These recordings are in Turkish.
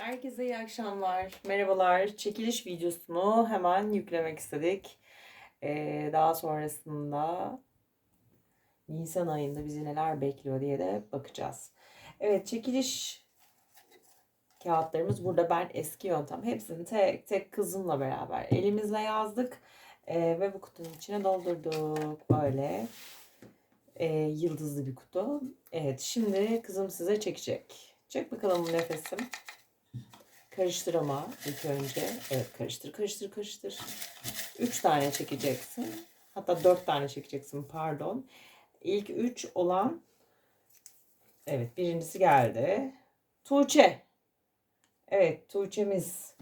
Herkese iyi akşamlar. Merhabalar. Çekiliş videosunu hemen yüklemek istedik. Ee, daha sonrasında Nisan ayında bizi neler bekliyor diye de bakacağız. Evet çekiliş kağıtlarımız burada. Ben eski yöntem hepsini tek tek kızımla beraber elimizle yazdık. Ee, ve bu kutunun içine doldurduk. Böyle ee, yıldızlı bir kutu. Evet şimdi kızım size çekecek. Çek bakalım nefesim. Karıştır ama ilk önce. Evet karıştır karıştır karıştır. Üç tane çekeceksin. Hatta dört tane çekeceksin pardon. İlk üç olan evet birincisi geldi. Tuğçe. Evet Tuğçe'miz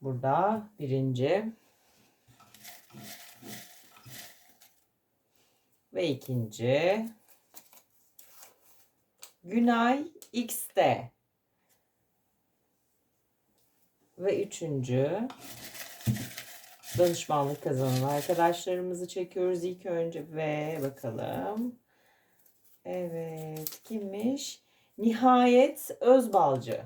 burada birinci. Ve ikinci. Günay X'te. Ve üçüncü danışmanlık kazanan arkadaşlarımızı çekiyoruz ilk önce ve bakalım. Evet kimmiş? Nihayet Özbalcı.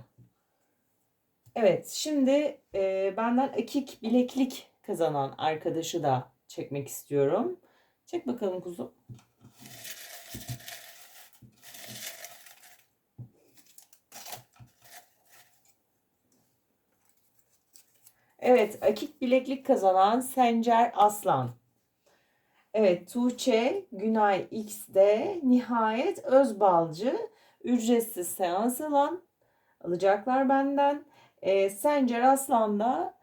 Evet şimdi e, benden akik bileklik kazanan arkadaşı da çekmek istiyorum. Çek bakalım kuzum. Evet, akik bileklik kazanan Sencer Aslan. Evet, Tuğçe, Günay X'de, nihayet Özbalcı, ücretsiz seans alan alacaklar benden. Ee, Sencer Aslan da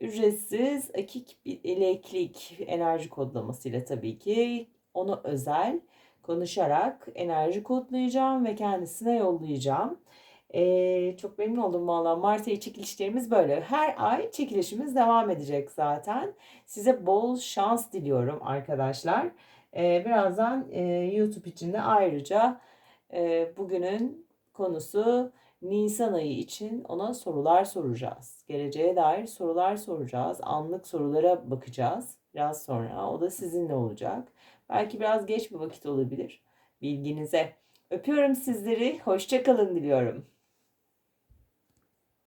ücretsiz akik bileklik enerji kodlamasıyla tabii ki onu özel konuşarak enerji kodlayacağım ve kendisine yollayacağım. Ee, çok memnun oldum valla. Mart ayı çekilişlerimiz böyle. Her ay çekilişimiz devam edecek zaten. Size bol şans diliyorum arkadaşlar. Ee, birazdan e, YouTube için de ayrıca e, bugünün konusu Nisan ayı için ona sorular soracağız. Geleceğe dair sorular soracağız. Anlık sorulara bakacağız. Biraz sonra o da sizinle olacak. Belki biraz geç bir vakit olabilir. Bilginize. Öpüyorum sizleri. Hoşçakalın diliyorum.